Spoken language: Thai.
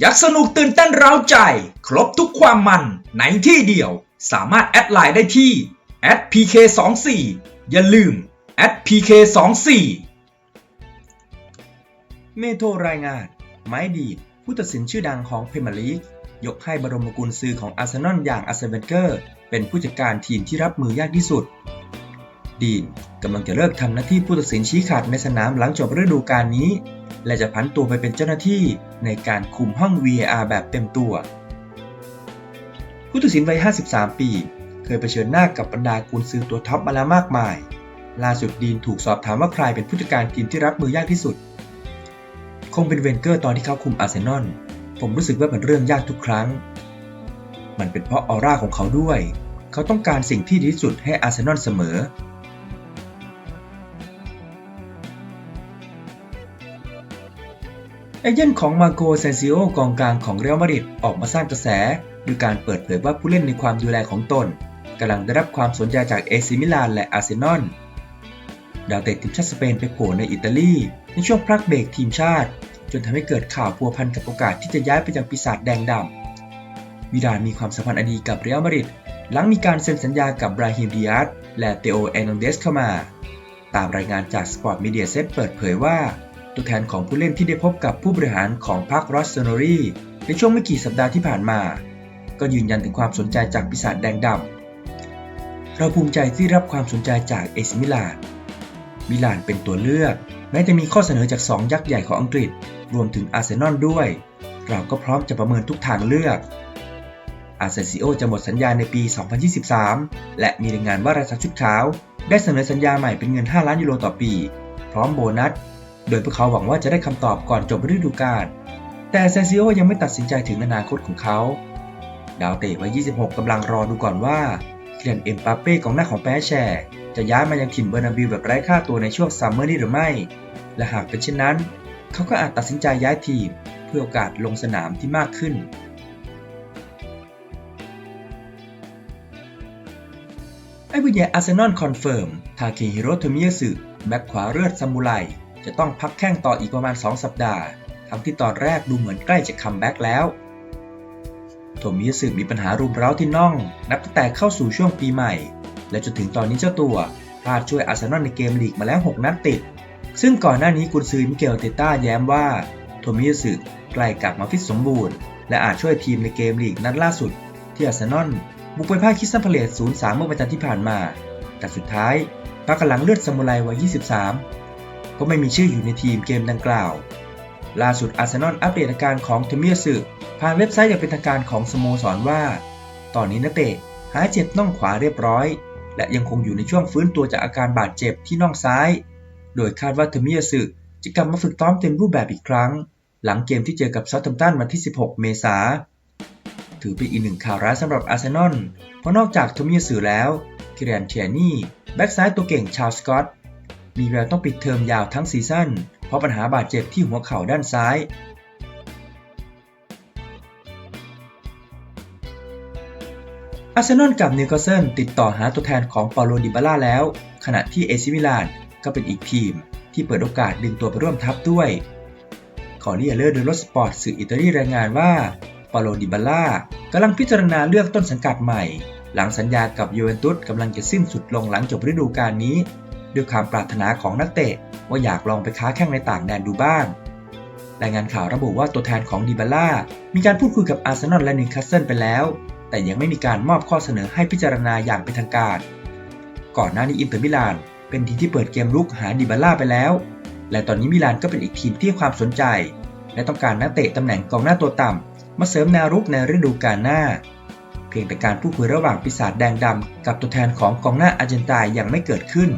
อยากสนุกตื่นเต้นเร้าใจ ครบทุกความมันในที่เดียว สามารถแอดไลน์ได้ที่ @pk24 อย่าลืม @pk24 เมโทรรายงาน ไม้ดีผู้ตัดสินชื่อดังของพรีเมียร์ลีกยกให้บรมกุลซือของอาร์เซนอลอย่างอาร์เซนเวนเกอร์เป็นผู้จัดการทีมที่รับมือยากที่สุด ดีนกำลังจะเลิกทำหน้าที่ผู้ตัดสินชี้ขาดในสนามหลังจบฤดูกาลนี้ และจะผันตัวไปเป็นเจ้าหน้าที่ในการคุมห้อง VAR แบบเต็มตัว ผู้ตัดสินวัย 53 ปี เคยเผชิญหน้ากับบรรดากุนซือตัวท็อปมาแล้วมากมาย ล่าสุดดีนถูกสอบถามว่าใครเป็นผู้จัดการทีมที่รับมือยากที่สุด คงเป็นเวนเกอร์ตอนที่เขาคุมอาร์เซนอล ผมรู้สึกว่าเป็นเรื่องยากทุกครั้ง มันเป็นเพราะออร่าของเขาด้วย เขาต้องการสิ่งที่ดีที่สุดให้อาร์เซนอลเสมอ เอเย่นของมาโกเซนซิโอกองกลางของเรอัลมาดริดออกมาสร้างกระแสด้วยการเปิดเผยว่าผู้เล่นในความดูแลของตนกำลังได้รับความสนใจจากเอซิมิลานและอาร์เซนอลดาวเตะทีมชาติสเปนไปโผล่ในอิตาลีในช่วงพักเบรกทีมชาติ จนทำให้เกิดข่าวพัวพันกับโอกาสที่จะย้ายไปยังปีศาจแดงดำวิดานมีความสัมพันธ์อดีกับเรอัลมาดริดหลังมีการเซ็นสัญญากับบราฮิมดิอาสและเตโอเอนนเดสเข้ามา ตามรายงานจากสปอร์ตมีเดียเซตเปิดเผยว่า ตัวแทนของผู้เล่นที่ได้พบกับผู้บริหารของพรรครอสเซโนรีในช่วงไม่กี่สัปดาห์ที่ผ่านมา ก็ยืนยันถึงความสนใจจากปีศาจแดงดำเราภูมิใจที่รับความสนใจจากเอซิมิลานมิลานเป็นตัวเลือก แม้จะมีข้อเสนอจาก 2 ยักษ์ใหญ่ของอังกฤษ รวมถึงอาร์เซนอลด้วย เราก็พร้อมจะประเมินทุกทางเลือกอาเซนซิโอจะหมดสัญญาในปี 2023 และมีรายงานว่าราชาชุดขาว ได้เสนอสัญญาใหม่เป็นเงิน 5 ล้านยูโรต่อปี พร้อมโบนัส โดยพวกเขาหวังว่าจะได้คำตอบก่อนจบฤดูกาล แต่เซนซิโอยังไม่ตัดสินใจถึงอนาคตของเขา ดาวเตะวัย 26 กำลังรอดูก่อนว่าเคียนเอ็มปาเป้ของหน้าของแปแชร์จะย้ายมายังถิ่นเบอร์นาบิวแบบไร้ค่าตัวในช่วงซัมเมอร์นี้หรือไม่ และหากเป็นเช่นนั้น เขาก็อาจตัดสินใจย้ายทีมเพื่อโอกาสลงสนามที่มากขึ้นไอ้ผู้ใหญ่อาร์เซนอลคอนเฟิร์ม ทาเคฮิโรโทมิยาสึแบ็คขวาเลือดซามูไร จะต้องพักแข้งต่ออีกประมาณ 2 สัปดาห์ ทั้งที่ตอนแรกดูเหมือนใกล้จะคัมแบ็กแล้วโทมิยาสึมีปัญหารุมเร้าที่น่อง นับตั้งแต่เข้าสู่ช่วงปีใหม่ และจนถึงตอนนี้เจ้าตัวพลาดช่วยอาร์เซนอลในเกมลีกมาแล้ว 6 นัดติด ซึ่งก่อนหน้านี้กุนซือมิเกลเตต้าแย้มว่า โทมิยาสึใกล้กลับมาฟิตสมบูรณ์ และอาจช่วยทีมในเกมลีกนัดล่าสุด ที่อาร์เซนอลบุกไปพ่ายคิสตันพาเลส0-3 เมื่อวันจันทร์ที่ผ่านมา แต่สุดท้ายพักกำลังเลือดซามูไรวัย 23 ก็ไม่มีชื่ออยู่ในทีมเกมดังกล่าว ล่าสุดอาร์เซนอลอัปเดตอาการของโทมิยสึผ่านเว็บไซต์อย่างเป็นทางการของสโมสรว่า ตอนนี้นักเตะหายเจ็บน่องขวาเรียบร้อย และยังคงอยู่ในช่วงฟื้นตัวจากอาการบาดเจ็บที่น่องซ้าย โดยคาดว่าโทมิยสึจะกลับมาฝึกซ้อมเต็มรูปแบบอีกครั้ง หลังเกมที่เจอกับซาท์แฮมตันวันที่ 16 เมษาถือเป็นอีกหนึ่งข่าวร้ายสำหรับอาร์เซนอลเพราะนอกจากโทมิยาสึแล้วคิเรียนเทียนี่ แบ็กซ้ายตัวเก่งชาวสกอต มีแววต้องปิดเทอมยาวทั้งซีซั่นเพราะปัญหาบาดเจ็บที่หัวเข่าด้านซ้ายอาร์เซนอลกับนิวคาสเซิลติดต่อหาตัวแทนของปาโลดิบาล่าแล้ว ขณะที่เอซิมิลานก็เป็นอีกทีม ที่เปิดโอกาสดึงตัวไปร่วมทัพด้วยขอเรียเลอร์เดลสปอร์ตสื่ออิตาลีรายงานว่าปาโลดิบาล่ากำลังพิจารณาเลือกต้นสังกัดใหม่ หลังสัญญากับยูเวนตุสกำลังจะสิ้นสุดลงหลังจบฤดูกาลนี้ ด้วยความปรารถนาของนักเตะว่าอยากลองไปค้าแข่งในต่างแดนดูบ้าง รายงานข่าวระบุว่าตัวแทนของดิบาล่ามีการพูดคุยกับอาร์เซนอลและนิวคาสเซิลไปแล้ว แต่ยังไม่มีการมอบข้อเสนอให้พิจารณาอย่างเป็นทางการ ก่อนหน้านี้อินเตอร์มิลานเป็นทีมที่เปิดเกมลุกหาดิบาล่าไปแล้ว และตอนนี้มิลานก็เป็นอีกทีมที่ความสนใจ และต้องการนักเตะตำแหน่งกองหน้าตัวต่ำมาเสริมแนวรุกในฤดูกาลหน้าเพียงแต่การพูดคุยระหว่างปีศาจแดงดำกับตัวแทนของกองหน้าอาร์เจนตายยังไม่เกิดขึ้น